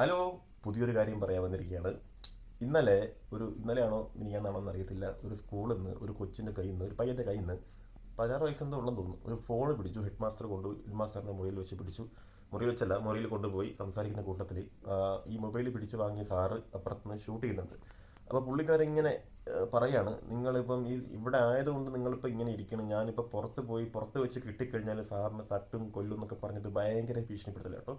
Hello പുതിയൊരു കാര്യം പറയാൻ വന്നിരിക്കുകയാണ്. ഇന്നലെ ഒരു ഇന്നലെയാണോ മിനിയാന്നാണോ എന്നറിയത്തില്ല ഒരു സ്കൂളിൽ നിന്ന് ഒരു കൊച്ചിന്റെ കയ്യിൽ നിന്ന് ഒരു പയ്യന്റെ കയ്യിൽ നിന്ന് പതിനാറ് വയസ്സെന്തോ ഉള്ളെന്ന് തോന്നുന്നു. ഒരു ഫോൺ പിടിച്ചു ഹെഡ് മാസ്റ്റർ കൊണ്ട് ഹെഡ് മാസ്റ്ററിന്റെ മുറിയിൽ വെച്ച് പിടിച്ചു. മുറിയിൽ വെച്ചല്ല മുറിയിൽ കൊണ്ടുപോയി സംസാരിക്കുന്ന കൂട്ടത്തിൽ ഈ മൊബൈൽ പിടിച്ച് വാങ്ങിയ സാറ് അപ്പുറത്തുനിന്ന് ഷൂട്ട് ചെയ്യുന്നുണ്ട്. അപ്പോൾ പുള്ളിക്കാരിങ്ങനെ പറയാണ് നിങ്ങളിപ്പം ഈ ഇവിടെ ആയതുകൊണ്ട് നിങ്ങളിപ്പോൾ ഇങ്ങനെ ഇരിക്കണം. ഞാനിപ്പോൾ പുറത്ത് പോയി പുറത്ത് വെച്ച് കിട്ടിക്കഴിഞ്ഞാൽ സാറിന് തട്ടും കൊല്ലും എന്നൊക്കെ പറഞ്ഞിട്ട് ഭയങ്കര ഭീഷണിപ്പെടുത്തില്ല കേട്ടോ.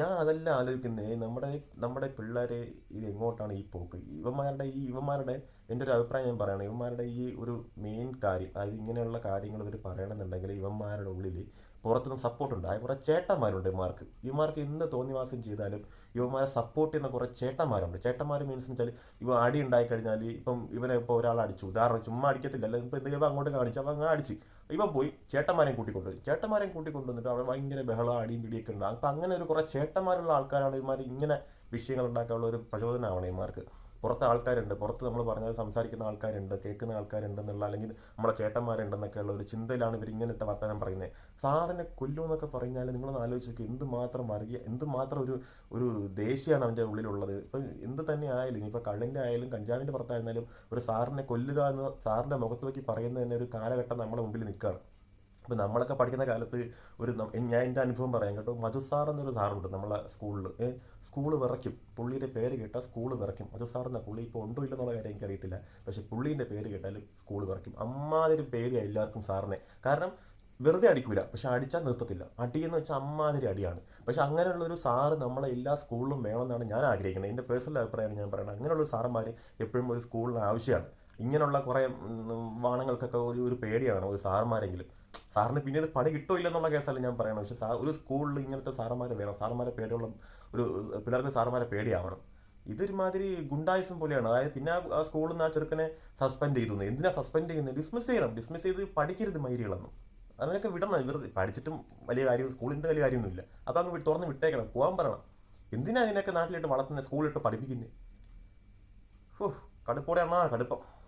ഞാൻ അതെല്ലാം ആലോചിക്കുന്നത് നമ്മുടെ നമ്മുടെ പിള്ളേരെ ഇത് എങ്ങോട്ടാണ് ഈ പോക്ക്? ഇവന്മാരുടെ ഈ ഇവന്മാരുടെ എന്റെ ഒരു അഭിപ്രായം ഞാൻ പറയണം ഇവന്മാരുടെ ഈ ഒരു മെയിൻ കാര്യം അതായത് ഇങ്ങനെയുള്ള കാര്യങ്ങൾ ഇവർ പറയണമെന്നുണ്ടെങ്കിൽ ഇവന്മാരുടെ ഉള്ളിൽ പുറത്തുനിന്ന് സപ്പോർട്ട് ഉണ്ട്. അതായത് കുറേ ചേട്ടന്മാരുണ്ട് ഇവന്മാർക്ക്. ഇവന്മാർക്ക് എന്ത് തോന്നിവാസം ചെയ്താലും ഇവന്മാരെ സപ്പോർട്ട് ചെയ്യുന്ന കുറേ ചേട്ടന്മാരുണ്ട്. ചേട്ടന്മാർ മീൻസ് വെച്ചാൽ ഇവ അടി ഉണ്ടായി കഴിഞ്ഞാൽ ഇപ്പം ഇവനെ ഇപ്പോൾ ഒരാൾ അടിച്ചു. ഉദാഹരണം ചുമ്മാ അടിക്കത്തില്ല. അല്ലെങ്കിൽ ഇപ്പം എന്തെങ്കിലും അങ്ങോട്ട് കാണിച്ചു അപ്പം അങ്ങനെ അടിച്ച്. ഇവൻ പോയി ചേട്ടന്മാരെയും കൂട്ടിക്കൊണ്ടുപോയി ചേട്ടന്മാരെയും കൂട്ടിക്കൊണ്ടുവന്നിട്ട് അവിടെ ഭയങ്കര ബഹളം അടിയും പിടിയൊക്കെ ഉണ്ട്. അപ്പം അങ്ങനെ ഒരു കുറേ ചേട്ടന്മാരുള്ള ആൾക്കാരാണ് ഇവന്മാർ ഇങ്ങനെ വിഷയങ്ങൾ ഉണ്ടാക്കാനുള്ള ഒരു പ്രചോദനമാണ് ഇവന്മാർക്ക്. പുറത്ത് ആൾക്കാരുണ്ട്. പുറത്ത് നമ്മൾ പറഞ്ഞാൽ സംസാരിക്കുന്ന ആൾക്കാരുണ്ട് കേൾക്കുന്ന ആൾക്കാരുണ്ട് എന്നുള്ള അല്ലെങ്കിൽ നമ്മളെ ചേട്ടന്മാരുണ്ടെന്നൊക്കെയുള്ള ഒരു ചിന്തയിലാണ് ഇവർ ഇങ്ങനത്തെ വർത്തമാനം പറയുന്നത്. സാറിനെ കൊല്ലു എന്നൊക്കെ പറഞ്ഞാൽ നിങ്ങളൊന്ന് ആലോചിച്ച് നോക്കി എന്തുമാത്രം വർഗീയ എന്തുമാത്രം ഒരു ഒരു ദേഷ്യമാണ് അവന്റെ ഉള്ളിലുള്ളത്. ഇപ്പം എന്ത് തന്നെ ആയാലും ഇനിയിപ്പോൾ കള്ളിന്റെ ആയാലും കഞ്ചാവിന്റെ പുറത്തായിരുന്നാലും ഒരു സാറിനെ കൊല്ലുക എന്ന് സാറിന്റെ മുഖത്ത് നോക്കി പറയുന്നത് തന്നെ ഒരു കാലഘട്ടം നമ്മുടെ മുമ്പിൽ നിൽക്കുകയാണ്. ഇപ്പം നമ്മളൊക്കെ പഠിക്കുന്ന കാലത്ത് ഒരു ഞാൻ എന്റെ അനുഭവം പറയാം കേട്ടോ. മധു സാർ എന്നൊരു സാറുണ്ട് നമ്മളെ സ്കൂളിൽ സ്കൂൾ വിറയ്ക്കും. പുള്ളിയുടെ പേര് കേട്ടാൽ സ്കൂൾ വിറയ്ക്കും. മധു സാർ എന്ന പുള്ളി ഇപ്പോൾ ഉണ്ടോ ഇല്ലെന്നുള്ള കാര്യം എനിക്കറിയത്തില്ല. പക്ഷേ പുള്ളീന്റെ പേര് കേട്ടാൽ സ്കൂൾ വിറയ്ക്കും. അമ്മാതിരി പേടിയാണ് എല്ലാവർക്കും സാറിനെ. കാരണം വെറുതെ അടിക്കൂല. പക്ഷെ അടിച്ചാൽ നിർത്തത്തില്ല. അടിയെന്ന് വെച്ചാൽ അമ്മാതിരി അടിയാണ്. പക്ഷെ അങ്ങനെയുള്ള ഒരു സാറ് നമ്മളെ എല്ലാ സ്കൂളിലും വേണമെന്നാണ് ഞാൻ ആഗ്രഹിക്കുന്നത്. എന്റെ പേഴ്സണൽ അഭിപ്രായമാണ് ഞാൻ പറയുന്നത്. അങ്ങനെയുള്ള സാറന്മാർ എപ്പോഴും ഒരു സ്കൂളിന് ആവശ്യമാണ്. ഇങ്ങനെയുള്ള കുറേ വാണങ്ങൾക്കൊക്കെ ഒരു ഒരു പേടിയാണ് ഒരു സാറന്മാരെങ്കിലും. സാറിന് പിന്നെ ഇത് പണി കിട്ടോ ഇല്ലെന്നുള്ള കേസല്ല ഞാൻ പറയണം പക്ഷെ സാ ഒരു സ്കൂളിൽ ഇങ്ങനത്തെ സാറന്മാരെ വേണം. സാറന്മാരെ പേടിയുള്ള ഒരു പിള്ളേർക്ക് സാറന്മാരെ പേടിയാവണം. ഇതൊരുമാതിരി ഗുണ്ടായിസം പോലെയാണ്. അതായത് പിന്നെ ആ- സ്കൂളിൽ നിന്ന് ആ ചെറുക്കനെ സസ്പെൻഡ് ചെയ്തു എന്തിനാ സസ്പെൻഡ് ചെയ്യുന്നത്? ഡിസ്മിസ് ചെയ്യണം. ഡിസ്മിസ് ചെയ്ത് പഠിക്കരുത് മൈരികളൊന്നും. അതിനൊക്കെ വിടണം. ഇവർ പഠിച്ചിട്ടും വലിയ കാര്യം സ്കൂളിന്റെ വലിയ കാര്യമൊന്നുമില്ല. അപ്പം അങ്ങ് തുറന്ന് വിട്ടേക്കണം. പോകാൻ പറയണം. എന്തിനാ ഇതിനൊക്കെ നാട്ടിലിട്ട് വളർത്തുന്നത് സ്കൂളിലിട്ട് പഠിപ്പിക്കുന്നത് ഓഹ് കടുപ്പോടെയാണോ കടുപ്പം.